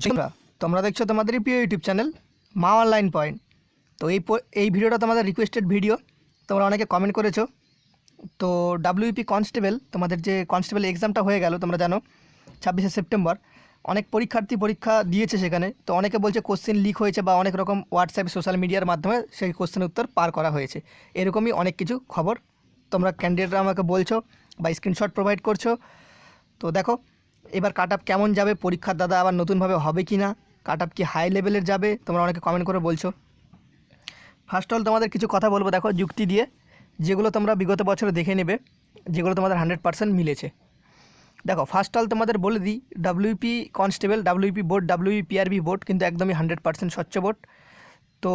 তোমরা তোমরা দেখছ তোমাদের প্রিয় YouTube channel Maa online point. তো এই এই ভিডিওটা তোমাদের রিকোয়েস্টেড ভিডিও তোমরা অনেকে কমেন্ট করেছ। তো ডাব্লিউপি কনস্টেবল তোমাদের যে কনস্টেবল এক্সামটা হয়ে গেল, তোমরা জানো, ছাব্বিশে সেপ্টেম্বর। অনেক পরীক্ষার্থী পরীক্ষা দিয়েছে সেখানে। তো অনেকে বলছে কোশ্চেন লিক হয়েছে বা অনেক রকম হোয়াটসঅ্যাপ সোশ্যাল মিডিয়ার মাধ্যমে সেই কোশ্চেন উত্তর পার করা হয়েছে। এরকমই অনেক কিছু খবর তোমরা ক্যান্ডিডেটরা আমাকে বলছো বা স্ক্রিনশট প্রোভাইড করছ। তো দেখো এবার কাট কেমন যাবে? পরীক্ষার দাদা আবার নতুনভাবে হবে কি না কাট কি হাই লেভেলের যাবে? তোমরা অনেকে কমেন্ট করে বলছো। ফার্স্ট অল তোমাদের কিছু কথা বলব, দেখো, যুক্তি দিয়ে। যেগুলো তোমরা বিগত বছরে দেখে নেবে, যেগুলো তোমাদের হান্ড্রেড পার্সেন্ট মিলেছে। দেখো ফার্স্ট অল তোমাদের বলে দিই WP constable WP board WP PRB board কিন্তু একদমই হান্ড্রেড পার্সেন্ট স্বচ্ছ বোর্ড তো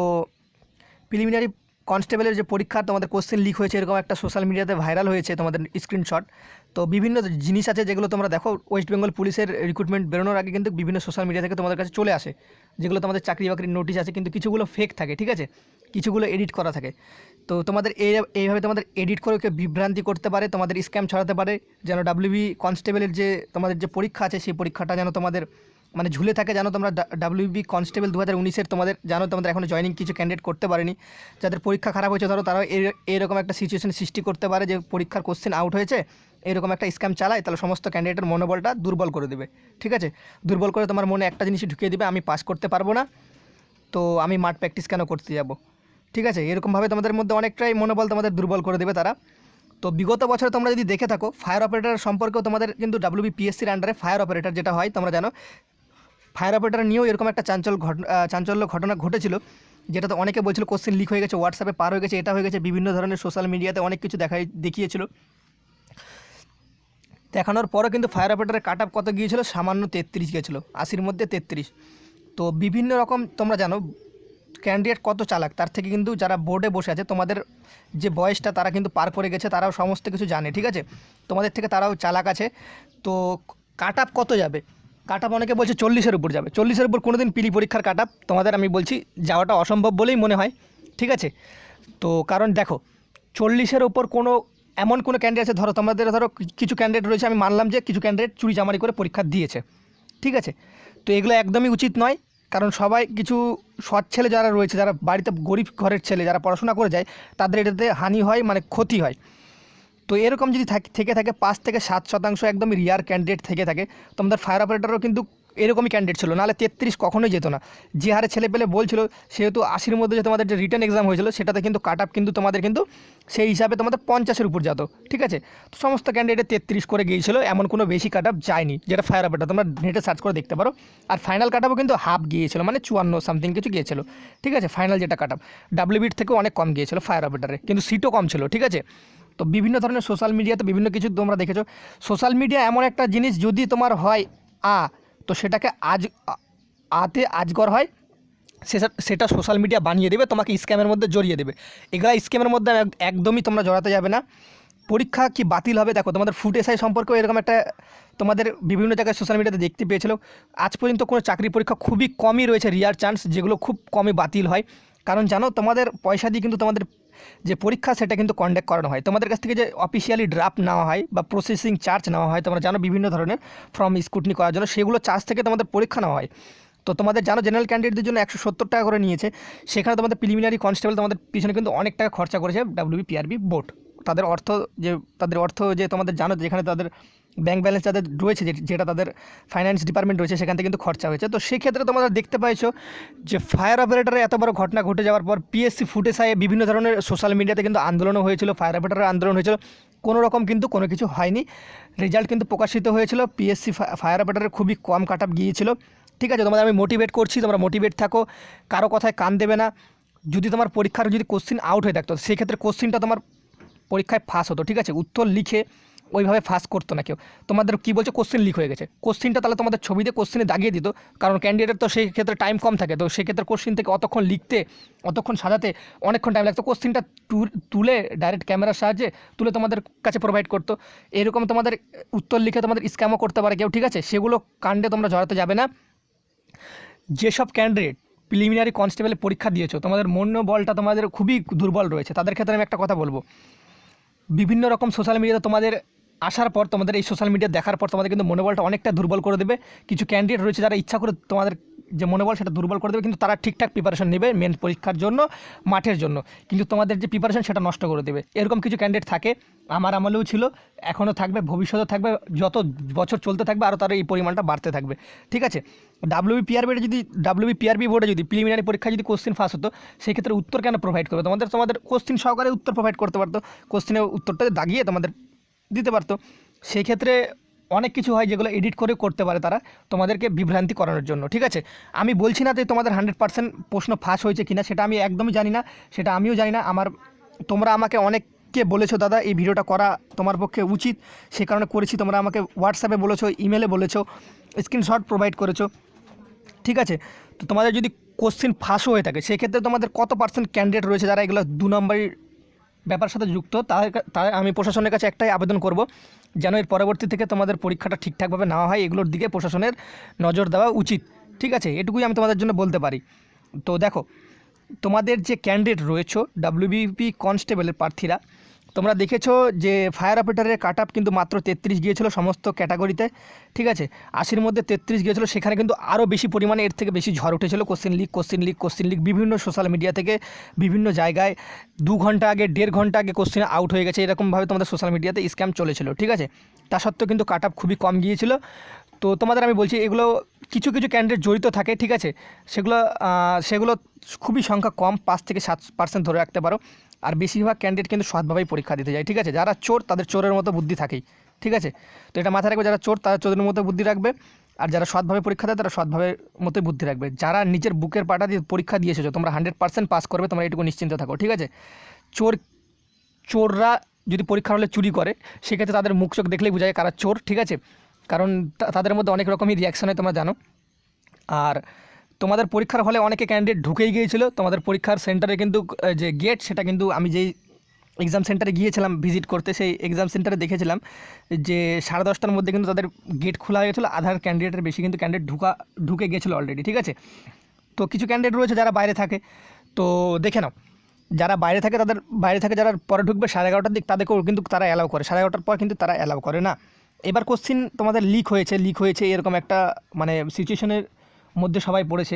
প্রিলিমিনারি কনস্টেবলের যে পরীক্ষা, তোমাদের কোশ্চেন লিক হয়েছে, এরকম একটা সোশ্যাল মিডিয়াতে ভাইরাল হয়েছে, তোমাদের স্ক্রিনশট তো বিভিন্ন জিনিস আছে যেগুলো তোমরা দেখো ওয়েস্ট বেঙ্গল পুলিশের রিক্রুটমেন্ট বেরোনোর আগে কিন্তু বিভিন্ন সোশ্যাল মিডিয়া থেকে তোমাদের কাছে চলে আসে, যেগুলো তোমাদের চাকরি বাকরির নোটিশ আছে, কিন্তু কিছুগুলো ফেক থাকে, ঠিক আছে? কিছুগুলো এডিট করা থাকে। তো তোমাদের এই, এইভাবে তোমাদের এডিট করে কেউ বিভ্রান্তি করতে পারে, তোমাদের স্ক্যাম ছড়াতে পারে, যেন ডাব্লিউবি কনস্টেবলের যে, তোমাদের যে পরীক্ষা আছে, সেই পরীক্ষাটা যেন তোমাদের মানে ঝুলে থাকে, জানো তোমরা ডাব্লিউবি কনস্টেবল দু হাজার উনিশের তোমাদের, জানো তোমাদের এখনও জয়েনিং কিছু ক্যান্ডিডেট করতে পারেনি। যাদের পরীক্ষা খারাপ হয়েছে, ধরো তারাও এর- এরকম একটা সিচুয়েশন সৃষ্টি করতে পারে যে পরীক্ষার কোশ্চেন আউট হয়েছে, এরকম একটা স্ক্যাম চালায়, তাহলে সমস্ত ক্যান্ডিডেটের মনোবলটা দুর্বল করে দেবে, ঠিক আছে? দুর্বল করে তোমার মনে একটা জিনিস ঢুকিয়ে দেবে, আমি পাস করতে পারব না, তো আমি মাঠ প্র্যাকটিস কেন করতে যাব? ঠিক আছে? এরকমভাবে তোমাদের মধ্যে অনেকটাই মনোবল তোমাদের দুর্বল করে দেবে তারা। তো বিগত বছরে তোমরা যদি দেখে থাকো ফায়ার অপারেটর সম্পর্কেও তোমাদের কিন্তু ডাব্লিউবি পিএসসির আন্ডারে ফায়ার অপারেটর যেটা হয়, তোমরা জানো ফায়ার অপারেটর নিয়েও এরকম একটা চাঞ্চল চাঞ্চল্য ঘটনা ঘটেছিল, যেটাতে অনেকে বলছিল কোশ্চেন লিক হয়ে গেছে হোয়াটসঅ্যাপে পার হয়ে গেছে, এটা হয়ে গেছে, বিভিন্ন ধরনের সোশ্যাল মিডিয়াতে অনেক কিছু দেখাই, দেখিয়েছিল। দেখানোর পরও কিন্তু ফায়ার অপারেটারের কাট আপ কত গিয়েছিল? সামান্য তেত্রিশ গেছিল আশির মধ্যে তেত্রিশ। তো বিভিন্ন রকম তোমরা জানো ক্যান্ডিডেট কত চালাক, তার থেকে কিন্তু যারা বোর্ডে বসে আছে, তোমাদের যে বয়সটা, তারা কিন্তু পার করে গেছে, তারাও সমস্ত কিছু জানে, ঠিক আছে? তোমাদের থেকে তারাও চালাক আছে। তো কাট আপ কত যাবে? কাট আপ অনেকে বলছে চল্লিশের উপর যাবে। চল্লিশের উপর কোনো দিন পিলি পরীক্ষার কাট আপ তোমাদের আমি বলছি যাওয়াটা অসম্ভব বলেই মনে হয়। ঠিক আছে? তো কারণ দেখো, চল্লিশের ওপর কোনো, এমন কোনো ক্যান্ডিডেট আছে, ধরো তোমাদের ধরো কিছু ক্যান্ডিডেট রয়েছে, আমি মানলাম যে কিছু ক্যান্ডিডেট চুরি চামারি করে পরীক্ষা দিয়েছে। ঠিক আছে? তো এগুলো একদমই উচিত নয়, কারণ সবাই কিছু সৎ ছেলে যারা রয়েছে, যারা বাড়িতে গরিব ঘরের ছেলে, যারা পড়াশোনা করে যায়, তাদের এটাতে হানি হয় মানে ক্ষতি হয়। তো এরকম যদি থাক- থেকে থাকে, পাঁচ থেকে সাত শতাংশ একদমই রিয়ার ক্যান্ডিডেট থেকে থাকে তোমাদের ফায়ার অপারেটারও কিন্তু এরকমই ক্যান্ডিডেট ছিল। নাহলে তেত্রিশ কখনোই যেত না। যে হারে ছেলে পেলে বলছিল, সেহেতু আশির মধ্যে যে তোমাদের যে রিটার্ন এক্সাম হয়েছিল, সেটাতে কিন্তু কাট আপ কিন্তু তোমাদের কিন্তু সেই হিসাবে তোমাদের পঞ্চাশের উপর যেত। ঠিক আছে? তো সমস্ত ক্যান্ডিডেটে তেত্রিশ করে গিয়েছিল, এমন কোনো বেশি কাট আপ যায়নি, যেটা ফায়ার অপারেটর তোমরা নেটে সার্চ করে দেখতে পারো। আর ফাইনাল কাট আপও কিন্তু হাফ গিয়েছিল মানে চুয়ান্ন সামথিং কিছু গিয়েছিল। ঠিক আছে? ফাইনাল যেটা কাট আপ ডাব্লিউবির থেকেও অনেক কম গিয়েছিল ফায়ার অপারেটারে কিন্তু সিটও কম ছিল। ঠিক আছে? তো বিভিন্ন ধরনের সোশ্যাল মিডিয়াতে বিভিন্ন কিছু তোমরা দেখেছ। সোশ্যাল মিডিয়া এমন একটা জিনিস যদি তোমার হয় আ, তো সেটাকে আজ আতে আজগর হয় সেটা সেটা সোশ্যাল মিডিয়া বানিয়ে দেবে, তোমাকে স্ক্যামের মধ্যে জড়িয়ে দেবে। এগুলা স্ক্যামের মধ্যে একদমই তোমরা জড়াতে যাবে না। পরীক্ষা কি বাতিল হবে? দেখো, তোমাদের ফুড এসআই সম্পর্কেও এরকম একটা, তোমাদের বিভিন্ন জায়গায় সোশ্যাল মিডিয়াতে দেখতে পেয়েছিল। আজ পর্যন্ত কোনো চাকরি পরীক্ষা খুবই কমই রয়েছে রিয়ার চান্স যেগুলো খুব কমই বাতিল হয়। কারণ জানো, তোমাদের পয়সা দিয়ে কিন্তু তোমাদের যে পরীক্ষা সেটা কিন্তু কন্ডাক্ট করানো হয়। তোমাদের কাছ থেকে যে অফিসিয়ালি ড্রাফট নেওয়া হয় বা প্রসেসিং চার্জ নেওয়া হয়, তোমরা জানো বিভিন্ন ধরনের ফর্ম স্কুটনি করার জন্য, সেগুলো চার্জ থেকে তোমাদের পরীক্ষা নেওয়া হয়। তো তোমাদের জানো জেনারেল ক্যান্ডিডেটদের জন্য একশো সত্তর টাকা করে নিয়েছে। সেখানে তোমাদের প্রিলিমিনারি কনস্টেবল তোমাদের পিছনে কিন্তু অনেক টাকা খরচা করেছে ডাব্লিউবি পিআরবি বোর্ড তাদের অর্থ যে, তাদের অর্থ যে তোমাদের জানো যেখানে তাদের ব্যাংক ব্যালেন্স যাদের রয়েছে যেটা তাদের ফাইন্যান্স ডিপার্টমেন্ট রয়েছে, সেখান থেকে কিন্তু খরচা হয়েছে। তো সেক্ষেত্রে তোমরা দেখতে পাইছো যে ফায়ার অপারেটারে এত বড় ঘটনা ঘটে যাওয়ার পর পিএসসি ফুটে ফুটেসায় বিভিন্ন ধরনের সোশ্যাল মিডিয়াতে কিন্তু আন্দোলনও হয়েছিল ফায়ার অপারেটারের আন্দোলন হয়েছিল। কোনো রকম কিন্তু কোনো কিছু হয়নি। রেজাল্ট কিন্তু প্রকাশিত হয়েছিল। পিএসসি ফায়ার অপারেটারের খুবই কম কাট আপ গিয়েছিল। ঠিক আছে, তোমাদের আমি মোটিভেট করছি, তোমরা মোটিভেট থাকো। কারও কথায় কান দেবে না। যদি তোমার পরীক্ষার যদি কোশ্চিন আউট হয়ে থাকতো, সেক্ষেত্রে কোশ্চিনটা তোমার পরীক্ষায় ফাঁস হতো। ঠিক আছে, উত্তর লিখে ওইভাবে ফাঁস করতো না কেউ। তোমাদের কী বলছে? কোশ্চেন লিক হয়ে গেছে। কোশ্চিনটা তাহলে তোমাদের ছবিতে কোশ্চেনে দাগিয়ে দিত। কারণ ক্যান্ডিডেটের তো সেই ক্ষেত্রে টাইম কম থাকে। তো সেক্ষেত্রে কোশ্চিন থেকে অতক্ষণ লিখতে, অতক্ষণ সাজাতে অনেকক্ষণ টাইম লাগতো। কোশ্চিনটা তুলে ডাইরেক্ট ক্যামেরার সাহায্যে তুলে তোমাদের কাছে প্রোভাইড করতো। এরকম তোমাদের উত্তর লিখে তোমাদের স্ক্যামও করতে পারে কেউ, ঠিক আছে? সেগুলো কাণ্ডে তোমরা জড়াতে যাবে না। যেসব ক্যান্ডিডেট প্রিলিমিনারি কনস্টেবলের পরীক্ষা দিয়েছ, তোমাদের মনোবলটা তোমাদের খুবই দুর্বল রয়েছে। তাদের ক্ষেত্রে আমি একটা কথা বলব। বিভিন্ন রকম সোশ্যাল মিডিয়াতে তোমাদের আসার পর তোমাদের এই সোশ্যাল মিডিয়া দেখার পর তোমাদের কিন্তু মনোবলটা অনেকটা দুর্বল করে দেবে। কিছু ক্যান্ডিডেট রয়েছে যারা ইচ্ছা করে তোমাদের যে মনোবল সেটা দুর্বল করে দেবে, কিন্তু তারা ঠিকঠাক প্রিপারেশন নেবে মেন পরীক্ষার জন্য, মাঠের জন্য। কিন্তু তোমাদের যে প্রিপারেশন সেটা নষ্ট করে দেবে। এরকম কিছু ক্যান্ডিডেট থাকে, আমার আমলেও ছিল, এখনও থাকবে, ভবিষ্যতেও থাকবে, যত বছর চলতে থাকবে আরও তার এই পরিমাণটা বাড়তে থাকবে। ঠিক আছে? ডাব্লিউবি পিআরবিটা যদি ডাব্লিউবি পিআরবি বোর্ডে যদি প্রিলিমিনারি পরীক্ষায় যদি কোশ্চিন ফাঁস হতো সেই ক্ষেত্রে উত্তর কেন প্রোভাইড করবে? তোমাদের তোমাদের কোশ্চিন সহকারে উত্তর প্রোভাইড করতে পারতো। কোশ্চিনের উত্তরটা দাগিয়ে তোমাদের দিতে পারতো। সেই ক্ষেত্রে অনেক কিছু হয় যেগুলো এডিট করে করতে পারে তারা তোমাদেরকে বিভ্রান্তি করানোর জন্য, ঠিক আছে? আমি বলছি না যে তোমাদের হান্ড্রেড পার্সেন্ট প্রশ্ন ফাঁস হয়েছে কিনা, সেটা আমি একদমই জানি না, সেটা আমিও জানি না। আমার, তোমরা আমাকে অনেককে বলেছ, দাদা, এই ভিডিওটা করা তোমার পক্ষে উচিত। সে কারণে করেছি, তোমরা আমাকে হোয়াটসঅ্যাপে বলেছ ইমেলে বলেছ স্ক্রিনশট প্রোভাইড করেছ, ঠিক আছে? তো তোমাদের যদি কোশ্চিন ফাঁসও হয়ে থাকে, সেক্ষেত্রে তোমাদের কত পার্সেন্ট ক্যান্ডিডেট রয়েছে যারা এগুলো দু নম্বরের ব্যাপার সাথে যুক্ত তাই আমি প্রশাসনের কাছে একটাই আবেদন করব, যেন এর পরবর্তী থেকে তোমাদের পরীক্ষাটা ঠিকঠাকভাবে নেওয়া হয়, এগুলোর দিকে প্রশাসনের নজর দেওয়া উচিত। ঠিক আছে? এটুকুই আমি তোমাদের জন্য বলতে পারি। তো দেখো, তোমাদের যে ক্যান্ডিডেট রয়েছে ডাব্লিউবিপি কনস্টেবলের প্রার্থীরা তোমরা দেখেছ যে ফায়ার অপারেটারের কাট আপ কিন্তু মাত্র তেত্রিশ গিয়েছিল সমস্ত ক্যাটাগরিতে ঠিক আছে? আশির মধ্যে তেত্রিশ গিয়েছিল, সেখানে কিন্তু আরও বেশি পরিমাণে এর থেকে বেশি ঝড় উঠেছিল question leak question leak question leak বিভিন্ন সোশ্যাল মিডিয়া থেকে বিভিন্ন জায়গায় দু ঘণ্টা আগে, দেড় ঘণ্টা আগে কোশ্চেন আউট হয়ে গেছে, এরকমভাবে তোমাদের সোশ্যাল মিডিয়াতে স্ক্যাম চলেছিল, ঠিক আছে? তা সত্ত্বেও কিন্তু কাট আপ খুবই কম গিয়েছিল। তো তোমাদের আমি বলছি, এগুলো কিছু কিছু ক্যান্ডিডেট জড়িত থাকে, ঠিক আছে? সেগুলো সেগুলো খুবই সংখ্যা কম, পাঁচ থেকে সাত পার্সেন্ট ধরে রাখতে পারো। আর বেশিরভাগ ক্যান্ডিডেট কিন্তু সৎভাবেই পরীক্ষা দিতে যায়, ঠিক আছে? যারা চোর, তাদের চোরের মতো বুদ্ধি থাকেই, ঠিক আছে? তো এটা মাথায় রাখবে, যারা চোর, তারা চোরের মতো বুদ্ধি রাখবে। আর যারা সৎভাবে পরীক্ষা দেয়, তারা সৎভাবে মতোই বুদ্ধি রাখবে। যারা নিজের বুকের পাটা দিয়ে পরীক্ষা দিয়ে এসেছ তোমরা হান্ড্রেড পার্সেন্ট পাস করবে, তোমরা এটুকু নিশ্চিন্ত থাকো, ঠিক আছে? চোর, চোররা যদি পরীক্ষার হলে চুরি করে, সেক্ষেত্রে তাদের মুখ চোখ দেখলেই বোঝা যায় কারা চোর, ঠিক আছে? কারণ তাদের মধ্যে অনেক রকমই রিয়াকশন হয়, তোমরা জানো। আর তোমাদের পরীক্ষার হলে অনেকে ক্যান্ডিডেট ঢুকেই গিয়েছিল। তোমাদের পরীক্ষার সেন্টারে কিন্তু যে গেট সেটা কিন্তু আমি যেই এক্সাম সেন্টারে গিয়েছিলাম ভিজিট করতে, সেই এক্সাম সেন্টারে দেখেছিলাম যে সাড়ে দশটার মধ্যে কিন্তু তাদের গেট খোলা হয়ে আধার ক্যান্ডিডেটের বেশি কিন্তু ক্যান্ডিডেট ঢুকা, ঢুকে গেছিল অলরেডি ঠিক আছে? তো কিছু ক্যান্ডিডেট রয়েছে যারা বাইরে থাকে। তো দেখে নাও, যারা বাইরে থাকে তাদের, বাইরে থাকে যারা পরে ঢুকবে সাড়ে এগারোটার দিক, তাদেরকেও কিন্তু তারা অ্যালাউ করে। সাড়ে এগারোটার পর কিন্তু তারা অ্যালাউ করে না। এবার কোশ্চিন তোমাদের লিক হয়েছে লিক হয়েছে, এরকম একটা মানে সিচুয়েশনের মধ্যে সবাই পড়েছে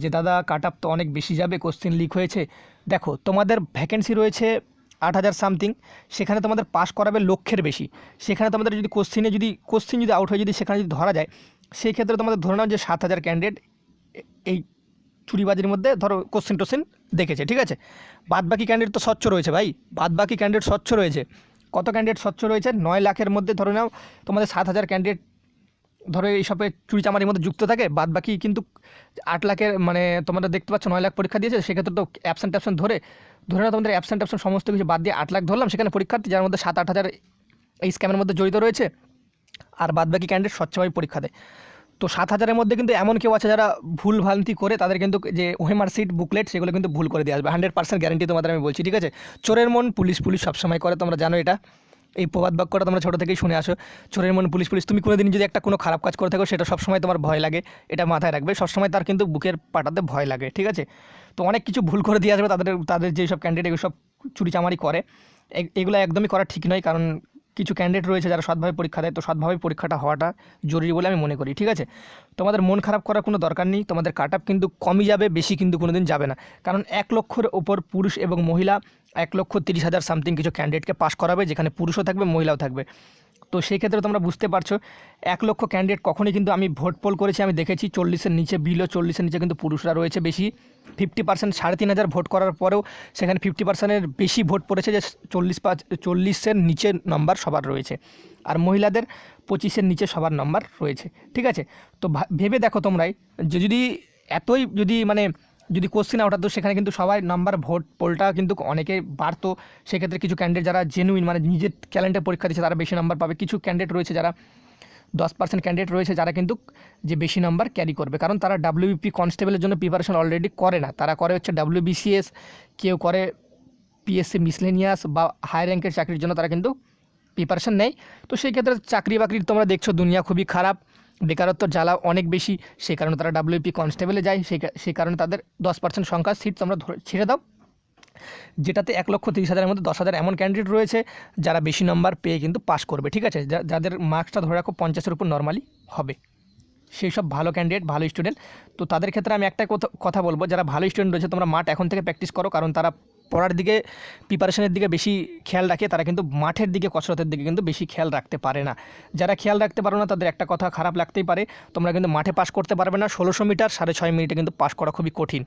যে, দাদা কাট তো অনেক বেশি যাবে কোশ্চিন লিক হয়েছে। দেখো, তোমাদের ভ্যাকেন্সি রয়েছে আট হাজার সামথিং সেখানে তোমাদের পাস করাবে লক্ষের বেশি। সেখানে তোমাদের যদি কোশ্চিনে যদি কোশ্চিন যদি আউট হয়ে যদি সেখানে যদি ধরা যায় সেই ক্ষেত্রে তোমাদের ধরে নাও যে, সাত হাজার ক্যান্ডিডেট এই চুরিবাজির মধ্যে ধরো কোশ্চেন টোশ্চেন দেখেছে, ঠিক আছে? বাদ বাকি ক্যান্ডিডেট তো স্বচ্ছ রয়েছে ভাই বাদ বাকি ক্যান্ডিডেট স্বচ্ছ রয়েছে। কত ক্যান্ডিডেট স্বচ্ছ রয়েছে? নয় লাখের মধ্যে ধরে নাও, তোমাদের সাত হাজার ক্যান্ডিডেট ধরো এইসবে চুরি চামারির মধ্যে যুক্ত থাকে। বাদ বাকি কিন্তু আট লাখের মানে তোমরা দেখতে পাচ্ছ নয় লাখ পরীক্ষা দিয়েছে। সেক্ষেত্রে তো অ্যাবসেন্ট ট্যাবসেন্ট ধরে ধরে নাও তোমাদের অ্যাবসেন্ট ট্যাবসেন্ট সমস্ত কিছু বাদ দিয়ে আট লাখ ধরলাম। সেখানে পরীক্ষার্থী যার মধ্যে সাত আট হাজার এই স্ক্যামের মধ্যে জড়িত রয়েছে, আর বাদ বাকি ক্যান্ডিডেট স্বচ্ছভাবে পরীক্ষা দেয়। তো সাত হাজারের মধ্যে কিন্তু এমন কেউ আছে যারা ভুল ভ্রান্তি করে তাদের কিন্তু যে ওহেমার সিট, বুকলেট সেগুলো কিন্তু ভুল করে দিয়ে আসবে। হান্ড্রেড পার্সেন্ট গ্যারান্টি তোমাদের আমি বলছি, ঠিক আছে? চোরের মন পুলিশ পুলিশ সবসময় করে, তোমরা জানো এটা। এই প্রবাদ বাক্যটা তোমরা ছোটো থেকেই শুনে আসো। চোরের মন পুলিশ পুলিশ, তুমি কোনোদিন যদি একটা কোনো খারাপ কাজ করে থাকো, সেটা সবসময় তোমার ভয় লাগে, এটা মাথায় রাখবে। সবসময় তার কিন্তু বুকের পাটাতে ভয় লাগে, ঠিক আছে? তো অনেক কিছু ভুল করে দিয়ে আসবে তাদের তাদের যেসব ক্যান্ডিডেট এগুলো সব চুরিচামারি করে। এগুলো একদমই করা ঠিক নয়, কারণ কিছু ক্যান্ডিডেট রয়েছে যারা সৎভাবে পরীক্ষা দেয়, তো সৎভাবে পরীক্ষাটা হওয়াটা জরুরি বলে আমি মনে করি, ঠিক আছে? তোমাদের মন খারাপ করার কোনো দরকার নেই, তোমাদের কাট কিন্তু কমই যাবে, বেশি কিন্তু কোনো দিন যাবে না। কারণ এক লক্ষের ওপর পুরুষ এবং মহিলা এক লক্ষ তিরিশ হাজার সামথিং কিছু ক্যান্ডিডেটকে পাশ করাবে, যেখানে পুরুষও থাকবে, মহিলাও থাকবে। তো সেই ক্ষেত্রে তোমরা বুঝতে পারছ, এক লক্ষ ক্যান্ডিডেট কখনই কিন্তু আমি ভোট পোল করেছি, আমি দেখেছি চল্লিশের নিচে বিলো চল্লিশের নিচে কিন্তু পুরুষরা রয়েছে বেশি। ফিফটি পার্সেন্ট সাড়ে তিন হাজার ভোট করার পরেও সেখানে ফিফটি পার্সেন্টের বেশি ভোট পড়েছে যে চল্লিশ পাঁচ, চল্লিশের নিচের নম্বর সবার রয়েছে। আর মহিলাদের পঁচিশের নিচে সবার নম্বর রয়েছে। ঠিক আছে? তো ভেবে দেখো তোমরাই, যে যদি এতই যদি মানে যদি কোশ্চিন হতো সেখানে কিন্তু সবাই নাম্বার ভোট পোলটা কিন্তু অনেকে বাড়তো। সেক্ষেত্রে কিছু ক্যান্ডিডেট যারা জেনুইন মানে নিজের ট্যালেন্টে পরীক্ষা দিচ্ছে, তারা বেশি নাম্বার পাবে। কিছু ক্যান্ডিডেট রয়েছে যারা দশ পার্সেন্ট ক্যান্ডিডেট রয়েছে, যারা কিন্তু যে বেশি নাম্বার ক্যারি করবে। কারণ তারা ডাব্লিউবিপি কনস্টেবলের জন্য প্রিপারেশন অলরেডি করে না। তারা করে হচ্ছে ডাব্লিউবিসিএস কেউ করে পিএসসি মিসলেনিয়াস বা হাই র্যাঙ্কের চাকরির জন্য তারা কিন্তু প্রিপারেশন নেয়। তো সেই ক্ষেত্রে চাকরি বাকরির তোমরা দেখছ, দুনিয়া খুবই খারাপ। বেকারত্ব জ্বালা অনেক বেশি সেই কারণে তারা ডাব্লিউপি কনস্টেবলে যায় সেই সেই কারণে তাদের দশ পার্সেন্ট সংখ্যার সিট তোমরা ধরে, ছেড়ে দাও। যেটাতে এক লক্ষ তিরিশ হাজারের মধ্যে দশ হাজার এমন ক্যান্ডিডেট রয়েছে, যারা বেশি নম্বর পেয়ে কিন্তু পাস করবে, ঠিক আছে? যাদের মার্কসটা ধরে রাখো পঞ্চাশের উপর নর্মালি হবে। সেই সব ভালো ক্যান্ডিডেট ভালো স্টুডেন্ট তো তাদের ক্ষেত্রে আমি একটাই কথা- কথা বলব, যারা ভালো স্টুডেন্ট রয়েছে, তোমরা মাঠ এখন থেকে প্র্যাকটিস করো, কারণ তারা পড়ার দিকে প্রিপারেশনের দিকে বেশি খেয়াল রাখে, তারা কিন্তু মাঠের দিকে, কসরতের দিকে কিন্তু বেশি খেয়াল রাখতে পারে না। যারা খেয়াল রাখতে পারো না, তাদের একটা কথা খারাপ লাগতেই পারে, তোমরা কিন্তু মাঠে পাস করতে পারবে না। ষোলোশো মিটার, সাড়ে ছয় মিনিটে কিন্তু পাস করা খুবই কঠিন।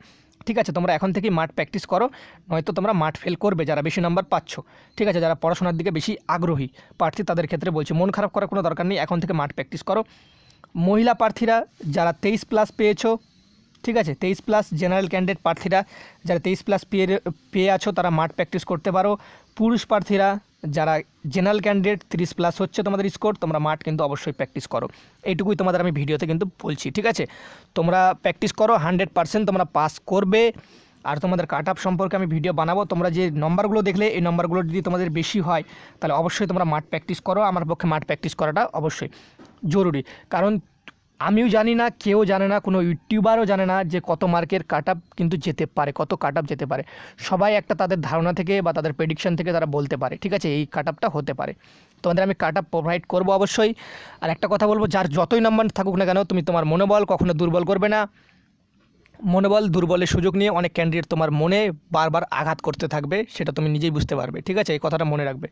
ঠিক আছে, তোমরা এখন থেকেই মাঠ প্র্যাকটিস করো, নয়তো তোমরা মাঠ ফেল করবে, যারা বেশি নাম্বার পাচ্ছ। ঠিক আছে, যারা পড়াশোনার দিকে বেশি আগ্রহী, প্রার্থী তাদের ক্ষেত্রে বলছি, মন খারাপ করার কোনো দরকার নেই, এখন থেকে মাঠ প্র্যাকটিস করো। মহিলা প্রার্থীরা, যারা তেইশ প্লাস পেয়েছ ঠিক আছে, তেইশ প্লাস জেনারেল ক্যান্ডিডেট প্রার্থীরা, যারা তেইশ প্লাস পেয়ে পেয়ে আছো, তারা মাঠ প্র্যাকটিস করতে পারো। পুরুষ প্রার্থীরা, যারা জেনারেল ক্যান্ডিডেট তিরিশ প্লাস হচ্ছে তোমাদের স্কোর তোমরা মাঠ কিন্তু অবশ্যই প্র্যাকটিস করো। এইটুকুই তোমাদের আমি ভিডিওতে কিন্তু বলছি, ঠিক আছে? তোমরা প্র্যাকটিস করো হান্ড্রেড পার্সেন্ট তোমরা পাস করবে। আর তোমাদের কাট আপ সম্পর্কে আমি ভিডিও বানাবো। তোমরা যে নম্বরগুলো দেখলে, এই নম্বরগুলো যদি তোমাদের বেশি হয়, তাহলে অবশ্যই তোমরা মাঠ প্র্যাকটিস করো। আমার পক্ষে মাঠ প্র্যাকটিস করাটা অবশ্যই জরুরি। কারণ আমিও জানি না, কেউ জানে না, কোনো ইউটিউবারও জানে না যে কত মার্কের কাট আপ কিন্তু যেতে পারে, কত কাট আপ যেতে পারে। সবাই একটা তাদের ধারণা থেকে বা তাদের প্রেডিকশন থেকে তারা বলতে পারে, ঠিক আছে? এই কাট আপটা হতে পারে। তোমাদের আমি কাট আপ প্রোভাইড করব অবশ্যই। আর একটা কথা বলব, যার যতই নাম্বার থাকুক না কেন, তুমি তোমার মনোবল কখনো দুর্বল করবে না। মনোবল দুর্বলের সুযোগ নিয়ে অনেক ক্যান্ডিডেট তোমার মনে বারবার আঘাত করতে থাকবে, সেটা তুমি নিজেই বুঝতে পারবে, ঠিক আছে? এই কথাটা মনে রাখবে।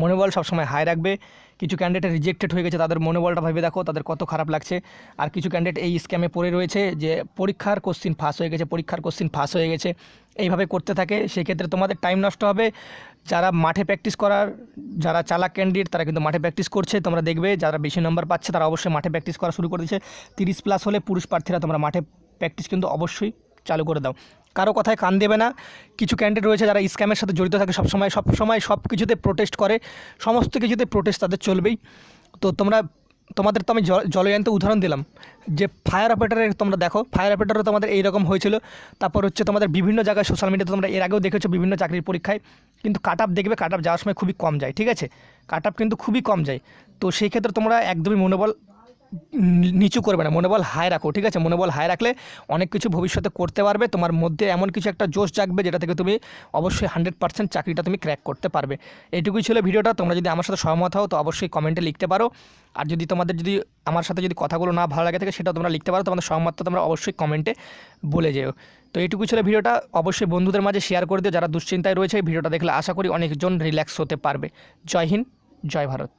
মনোবল সবসময় হাই রাখবে। কিছু ক্যান্ডিডেট রিজেক্টেড হয়ে গেছে, তাদের মনোবলটা ভেবে দেখো, তাদের কত খারাপ লাগছে। আর কিছু ক্যান্ডিডেট এই স্ক্যামে পড়ে রয়েছে যে পরীক্ষার কোশ্চিন ফাঁস হয়ে গেছে, পরীক্ষার কোশ্চিন ফাঁস হয়ে গেছে। এইভাবে করতে থাকে, সেক্ষেত্রে তোমাদের টাইম নষ্ট হবে। যারা মাঠে প্র্যাকটিস করার, যারা চালাক ক্যান্ডিডেট তারা কিন্তু মাঠে প্র্যাকটিস করছে। তোমরা দেখবে, যারা বেশি নম্বর পাচ্ছে, তারা অবশ্যই মাঠে প্র্যাকটিস করা শুরু করে দিচ্ছে তিরিশ প্লাস হলে পুরুষ প্রার্থীরা তোমরা মাঠে প্র্যাকটিস কিন্তু অবশ্যই চালু করে দাও। কারও কথায় কান দেবে না। কিছু ক্যান্ডিডেট রয়েছে যারা স্ক্যামের সাথে জড়িত থাকে, সবসময় সবসময় সব কিছুতে প্রোটেস্ট করে। সমস্ত কিছুতে প্রোটেস্ট তাদের চলবেই। তো তোমরা, তোমাদের তো আমি জ- জলজান্ত উদাহরণ দিলাম। যে ফায়ার অপারেটারের তোমরা দেখো ফায়ার অপারেটারও তোমাদের এইরকম হয়েছিল। তারপর হচ্ছে তোমাদের বিভিন্ন জায়গায় সোশ্যাল মিডিয়াতে তোমরা এর আগেও দেখেছ বিভিন্ন চাকরির পরীক্ষায়। কিন্তু কাট আপ দেখবে কাট আপ যাওয়ার সময় খুবই কম যায়, ঠিক আছে? কাট আপ কিন্তু খুবই কম যায়। তো সেই ক্ষেত্রে তোমরা একদমই মনোবল নিচু করবে না। মনোবল হাই রাখো, ঠিক আছে? মনোবল হাই রাখলে অনেক কিছু ভবিষ্যতে করতে পারবে। তোমার মধ্যে এমন কিছু একটা জোশ জাগবে যেটা থেকে তুমি অবশ্যই হান্ড্রেড পার্সেন্ট চাকরিটা তুমি ক্র্যাক করতে পারবে। এইটুকুই ছিল ভিডিওটা। তোমরা যদি আমার সাথে সহমত হও, তো অবশ্যই কমেন্টে লিখতে পারো। আর যদি তোমাদের যদি, আমার সাথে যদি কথাগুলো না ভালো লাগে থাকে সেটা তোমরা লিখতে পারো। তোমাদের সহমতটা তোমরা অবশ্যই কমেন্টে বলে যেও। তো এইটুকু ছিল ভিডিওটা। অবশ্যই বন্ধুদের মাঝে শেয়ার করে দিও। যারা দুশ্চিন্তায় রয়েছে ভিডিওটা দেখলে আশা করি অনেকজন রিল্যাক্স হতে পারবে। জয় হিন্দ, জয় ভারত।